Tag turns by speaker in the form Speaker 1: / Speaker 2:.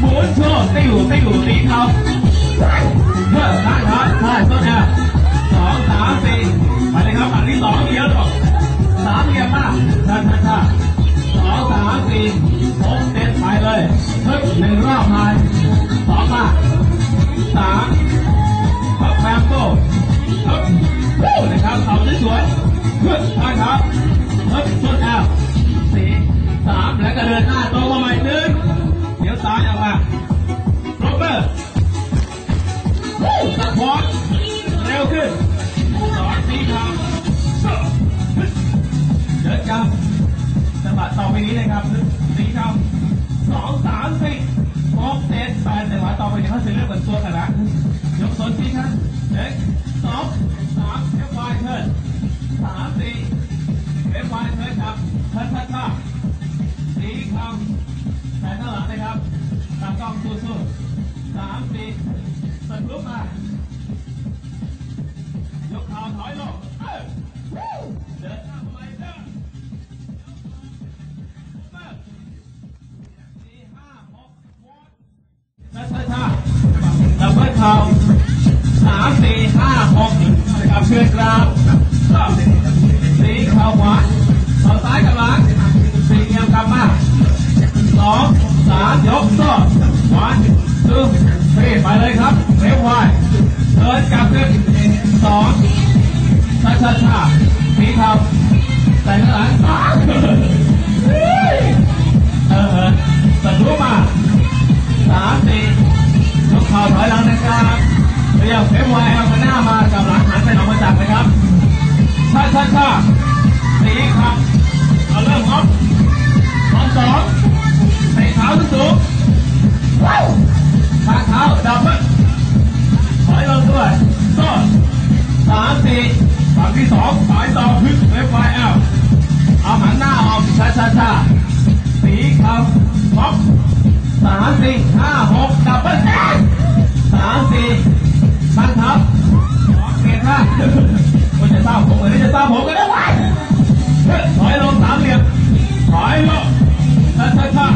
Speaker 1: หมุนโชว์ติ้วติ้วตีเขาเพื่อล้างเท้าใช่ต้นแอลสองสามสี่ไปเลยครับอันที่สองเดียวหรอกสามเดียวมาก ปนี้นะครับสีขาวสองสามสี่หกเจ็ดแปดจังหวะต่อไปเนี้เขาจะเลือกเหมือนตัวกันนะยกโซนสีครับหนึ่งสองสามเอฟไวเทิร์นสามสี่เอฟไวเทิร์นครับเทิร์นทัชชาสีขาวแขนข้างหลังนะครับตามกล้องสู้ๆสามสี่สรุปมายกขาถอยลง ดับเบิลเข่าสามสี่ห้าหกนะครับเชือกกลางสี่ข่าขวาเข่าซ้ายกับหลังสี่เอียงกลับมาสองสามยกโซ่วันตึ้งสี่ไปเลยครับเร็วไวเดินกลับขึ้นสองช้าช้าช้าสีเข่าใส่ข้างหลัง เรียกเอฟวายเอาหน้ามากับหลังหันไปหนองมาจับนะครับชาชาชาสีครับเอาเริ่มครับสองสองใส่เท้าสูงว้าวขาเท้าดับเบิ้ลถอยลงด้วยโซ่สามสี่ฝั่งที่สองสายต่อพึ่งเอฟไอเอลเอาหันหน้าออกชาชาชาสีครับท็อปสามสี่ห้าหกดับ ตั้งทับสอเกียร์ห้าคุณจะตามผมเหมือนจะตามผมก็ได้ไว้ถอยลงสามเหลี่ยมถอยลงช้าช้า